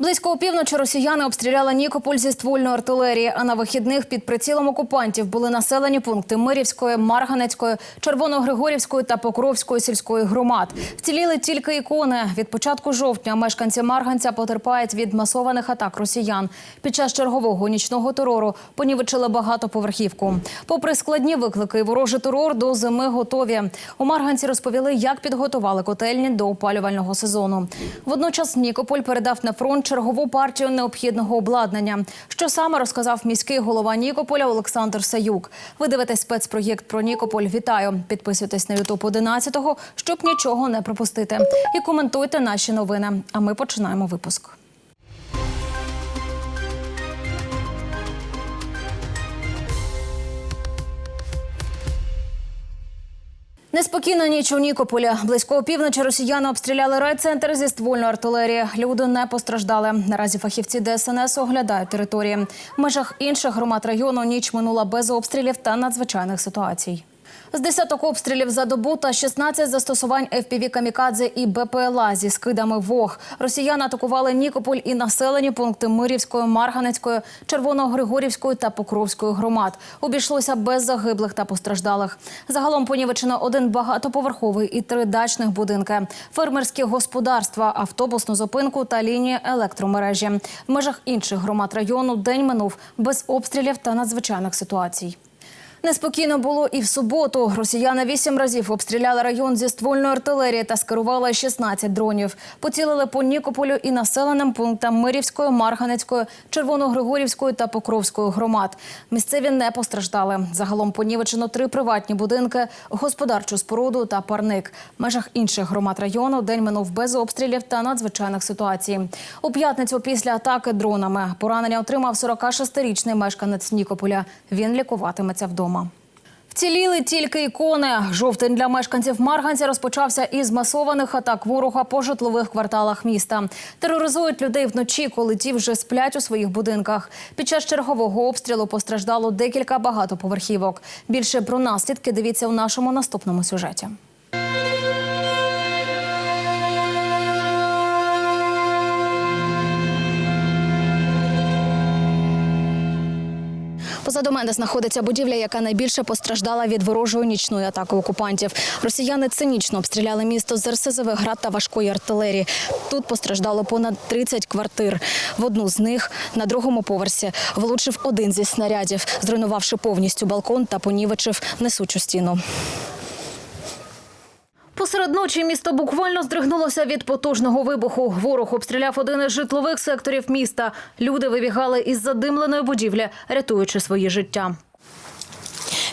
Близько опівночі росіяни обстріляли Нікополь зі ствольної артилерії. А на вихідних під прицілом окупантів були населені пункти Мирівської, Марганецької, Червоногригорівської та Покровської сільської громад. Вціліли тільки ікони. Від початку жовтня мешканці Марганця потерпають від масованих атак росіян. Під час чергового нічного терору понівечили багатоповерхівку. Попри складні виклики, і ворожий терор до зими готові. У Марганці розповіли, як підготували котельні до опалювального сезону. Водночас Нікополь передав на фронт чергову партію необхідного обладнання. Що саме розказав міський голова Нікополя Олександр Саюк. Ви дивитесь спецпроєкт про Нікополь. Вітаю! Підписуйтесь на Ютуб 11-го, щоб нічого не пропустити. І коментуйте наші новини. А ми починаємо випуск. Неспокійна ніч у Нікополі. Близько опівночі росіяни обстріляли райцентр зі ствольної артилерії. Люди не постраждали. Наразі фахівці ДСНС оглядають території. В межах інших громад району ніч минула без обстрілів та надзвичайних ситуацій. З десяток обстрілів за добу та 16 застосувань FPV «Камікадзе» і БПЛА зі скидами ВОГ. Росіяни атакували Нікополь і населені пункти Мирівської, Марганецької, Червоногригорівської та Покровської громад. Обійшлося без загиблих та постраждалих. Загалом понівечено один багатоповерховий і три дачних будинки, фермерські господарства, автобусну зупинку та лінії електромережі. В межах інших громад району день минув без обстрілів та надзвичайних ситуацій. Неспокійно було і в суботу. Росіяни вісім разів обстріляли район зі ствольної артилерії та скерували 16 дронів. Поцілили по Нікополю і населеним пунктам Мирівської, Марганецької, Червоногригорівської та Покровської громад. Місцеві не постраждали. Загалом понівечено три приватні будинки, господарчу споруду та парник. В межах інших громад району день минув без обстрілів та надзвичайних ситуацій. У п'ятницю після атаки дронами поранення отримав 46-річний мешканець Нікополя. Він лікуватиметься вдома. Вціліли тільки ікони. Жовтень для мешканців Марганця розпочався із масованих атак ворога по житлових кварталах міста. Тероризують людей вночі, коли ті вже сплять у своїх будинках. Під час чергового обстрілу постраждало декілька багатоповерхівок. Більше про наслідки дивіться у нашому наступному сюжеті. Позаду мене знаходиться будівля, яка найбільше постраждала від ворожої нічної атаки окупантів. Росіяни цинічно обстріляли місто з РСЗВ град та важкої артилерії. Тут постраждало понад 30 квартир. В одну з них на другому поверсі влучив один зі снарядів, зруйнувавши повністю балкон та понівечив несучу стіну. Посеред ночі місто буквально здригнулося від потужного вибуху. Ворог обстріляв один із житлових секторів міста. Люди вибігали із задимленої будівлі, рятуючи свої життя.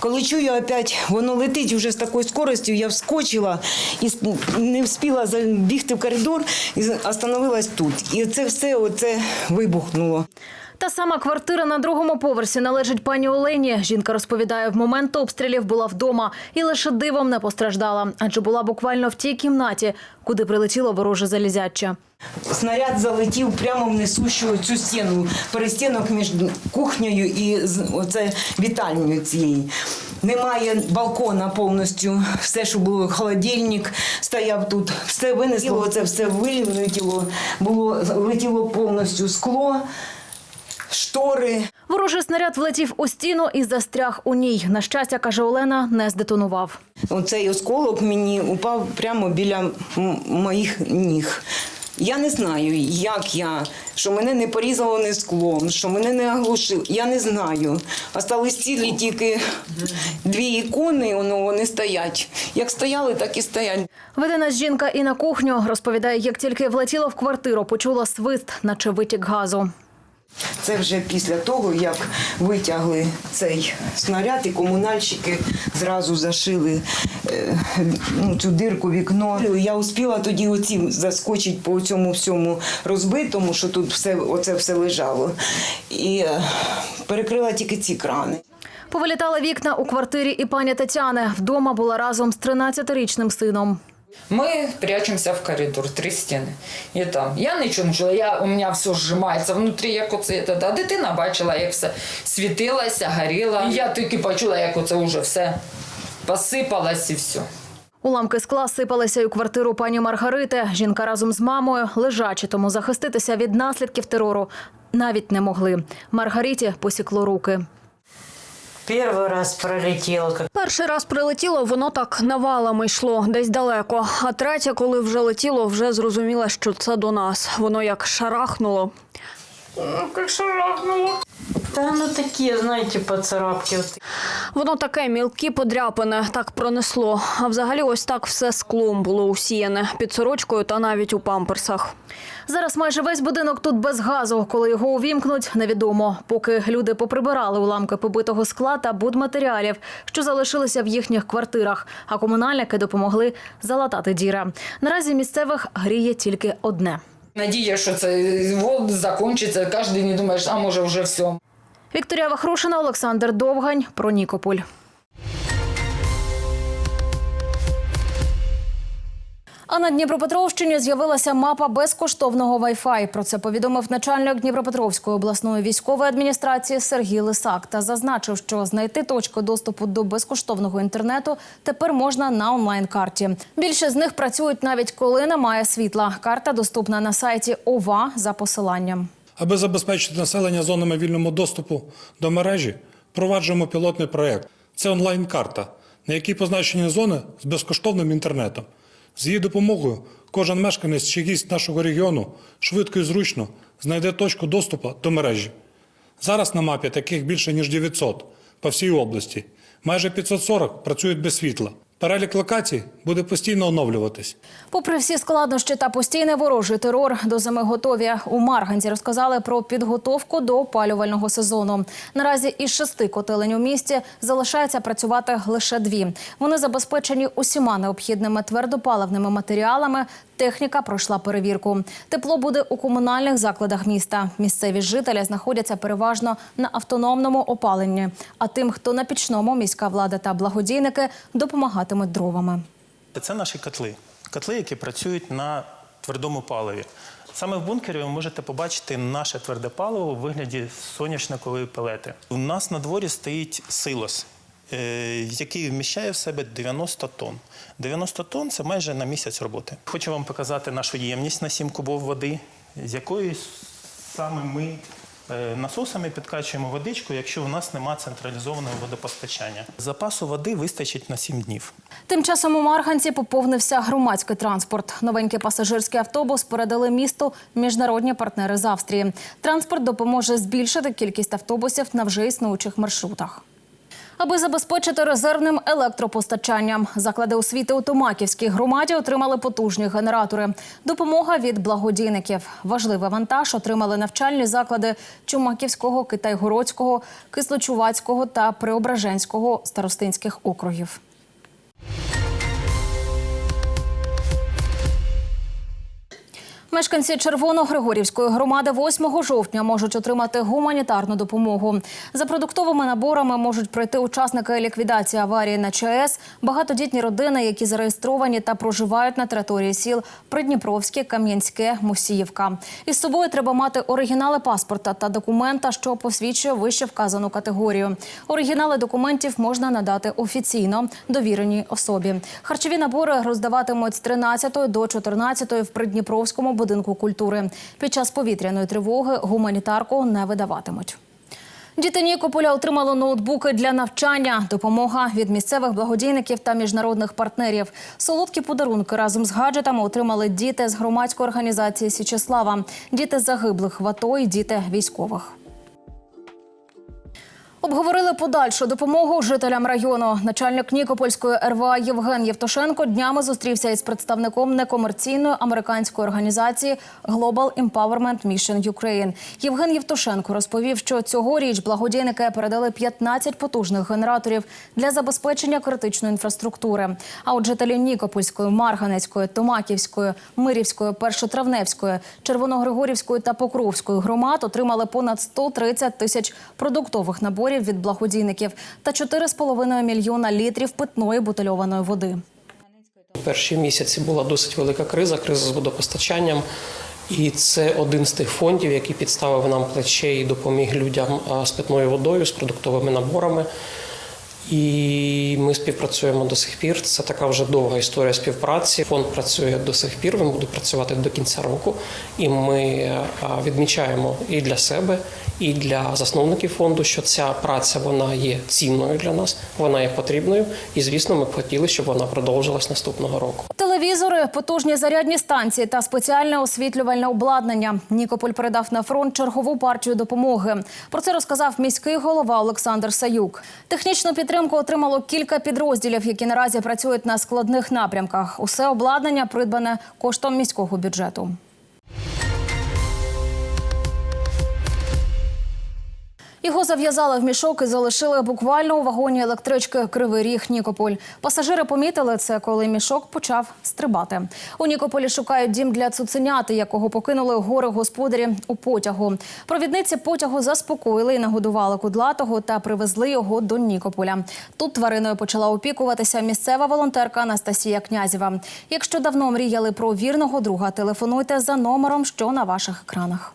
Коли чую опять, воно летить вже з такою скоростю, я вскочила і не встигла забігти в коридор і остановилась тут. І це все оце вибухнуло. Та сама квартира на другому поверсі належить пані Олені. Жінка розповідає, в момент обстрілів була вдома і лише дивом не постраждала, адже була буквально в тій кімнаті, куди прилетіло вороже залізяча. Снаряд залетів прямо в несущу цю стіну, перестінок між кухнею і оце вітальнею цієї. Немає балкона повністю, все, що було, холодильник стояв тут, все винесло, це все вилетіло, було, летіло повністю скло, штори. Ворожий снаряд влетів у стіну і застряг у ній. На щастя, каже Олена, не здетонував. Оцей осколок мені упав прямо біля моїх ніг. Я не знаю, як я, що мене не порізало не склом, що мене не оглушило. Я не знаю. Остались цілі тільки дві ікони, воно вони стоять. Як стояли, так і стоять. Веде нас жінка і на кухню. Розповідає, як тільки влетіло в квартиру, почула свист, наче витік газу. Це вже після того, як витягли цей снаряд, і комунальщики зразу зашили е, ну, цю дирку вікно. Я успіла тоді оці заскочити по цьому всьому розбитому, що тут все, оце все лежало. І е, перекрила тільки ці крани. Повилітали вікна у квартирі і пані Тетяни. Вдома була разом з 13-річним сином. Ми прячемося в коридор, три стіни. І там. Я нічого не чула, я, у мене все зжимається внутрі, як оце. та- А дитина бачила, як все світилося, горіло. Я тільки почула, як оце вже все посипалось і все. Уламки скла сипалися у квартиру пані Маргарити. Жінка разом з мамою лежачі, тому захиститися від наслідків терору навіть не могли. Маргариті посікло руки. Первый раз пролетел, Перший раз прилетіло, воно так навалами йшло, десь далеко. А третє, коли вже летіло, вже зрозуміла, що це до нас. Воно як шарахнуло. Да ну такие, знаете, поцарапки. Вот. Воно таке мілкі подряпане, так пронесло. А взагалі ось так все склом було усіяне під сорочкою та навіть у памперсах. Зараз майже весь будинок тут без газу. Коли його увімкнуть, невідомо. Поки люди поприбирали уламки побитого скла та будматеріалів, що залишилися в їхніх квартирах, а комунальники допомогли залатати діри. Наразі місцевих гріє тільки одне. Надія, що це вот, закінчиться. Кожен день думаєш, а може вже все. Вікторія Вахрушина, Олександр Довгань про Нікополь. А на Дніпропетровщині з'явилася мапа безкоштовного Wi-Fi. Про це повідомив начальник Дніпропетровської обласної військової адміністрації Сергій Лисак та зазначив, що знайти точку доступу до безкоштовного інтернету тепер можна на онлайн-карті. Більше з них працюють навіть коли немає світла. Карта доступна на сайті ОВА за посиланням. Аби забезпечити населення зонами вільного доступу до мережі, впроваджуємо пілотний проєкт. Це онлайн-карта, на якій позначені зони з безкоштовним інтернетом. З її допомогою кожен мешканець чи гість нашого регіону швидко і зручно знайде точку доступу до мережі. Зараз на мапі таких більше ніж 900 по всій області. Майже 540 працюють без світла. Перелік локацій буде постійно оновлюватись. Попри всі складнощі та постійний ворожий терор, до зими готові. У Марганці розказали про підготовку до опалювального сезону. Наразі із шести котелень у місті залишається працювати лише дві. Вони забезпечені усіма необхідними твердопаливними матеріалами. Техніка пройшла перевірку. Тепло буде у комунальних закладах міста. Місцеві жителі знаходяться переважно на автономному опаленні. А тим, хто на пічному, міська влада та благодійники допомагатимуть дровами. Це наші котли. Котли, які працюють на твердому паливі. Саме в бункері ви можете побачити наше тверде паливо у вигляді соняшникової пелети. У нас на дворі стоїть силос, е, який вміщає в себе 90 тонн. 90 тонн це майже на місяць роботи. Хочу вам показати нашу ємність на 7 кубов води, з якої саме ми насосами підкачуємо водичку, якщо у нас немає централізованого водопостачання. Запасу води вистачить на 7 днів. Тим часом у Марганці поповнився громадський транспорт. Новенький пасажирський автобус передали місту міжнародні партнери з Австрії. Транспорт допоможе збільшити кількість автобусів на вже існуючих маршрутах. Аби забезпечити резервним електропостачанням, заклади освіти у Томаківській громаді отримали потужні генератори. Допомога від благодійників. Важливий вантаж отримали навчальні заклади Чумаківського, Китайгородського, Кислочувацького та Преображенського старостинських округів. Мешканці Червоно-Григорівської громади 8 жовтня можуть отримати гуманітарну допомогу. За продуктовими наборами можуть пройти учасники ліквідації аварії на ЧАЕС, багатодітні родини, які зареєстровані та проживають на території сіл Придніпровське, Кам'янське, Мусіївка. Із собою треба мати оригінали паспорта та документа, що посвідчує вище вказану категорію. Оригінали документів можна надати офіційно довіреній особі. Харчові набори роздаватимуть з 13 до 14 в Придніпровському будинку культури. Під час повітряної тривоги гуманітарку не видаватимуть. Діти Нікополя отримали ноутбуки для навчання, допомога від місцевих благодійників та міжнародних партнерів. Солодкі подарунки разом з гаджетами отримали діти з громадської організації Січеслава, діти загиблих в АТО і діти військових. Обговорили подальшу допомогу жителям району. Начальник Нікопольської РВА Євген Євтушенко днями зустрівся із представником некомерційної американської організації Global Empowerment Mission Ukraine. Євген Євтушенко розповів, що цьогоріч благодійники передали 15 потужних генераторів для забезпечення критичної інфраструктури. А от жителі Нікопольської, Марганецької, Томаківської, Мирівської, Першотравневської, Червоногригорівської та Покровської громад отримали понад 130 тисяч продуктових наборів від благодійників та 4,5 мільйона літрів питної бутильованої води. Перші місяці була досить велика криза, криза з водопостачанням. І це один з тих фондів, який підставив нам плече і допоміг людям з питною водою, з продуктовими наборами. І ми співпрацюємо до сих пір. Це така вже довга історія співпраці. Фонд працює до сих пір. Він буде працювати до кінця року. І ми відмічаємо і для себе, і для засновників фонду, що ця праця вона є цінною для нас, вона є потрібною. І звісно, ми б хотіли, щоб вона продовжилась наступного року. Телевізори, потужні зарядні станції та спеціальне освітлювальне обладнання. Нікополь передав на фронт чергову партію допомоги. Про це розказав міський голова Олександр Саюк. Технічну підтримку отримало кілька підрозділів, які наразі працюють на складних напрямках. Усе обладнання придбане коштом міського бюджету. Його зав'язали в мішок і залишили буквально у вагоні електрички Кривий Ріг Нікополь. Пасажири помітили це, коли мішок почав стрибати. У Нікополі шукають дім для цуценяти, якого покинули гори господарі у потягу. Провідниці потягу заспокоїли і нагодували кудлатого та привезли його до Нікополя. Тут твариною почала опікуватися місцева волонтерка Анастасія Князєва. Якщо давно мріяли про вірного друга, телефонуйте за номером, що на ваших екранах.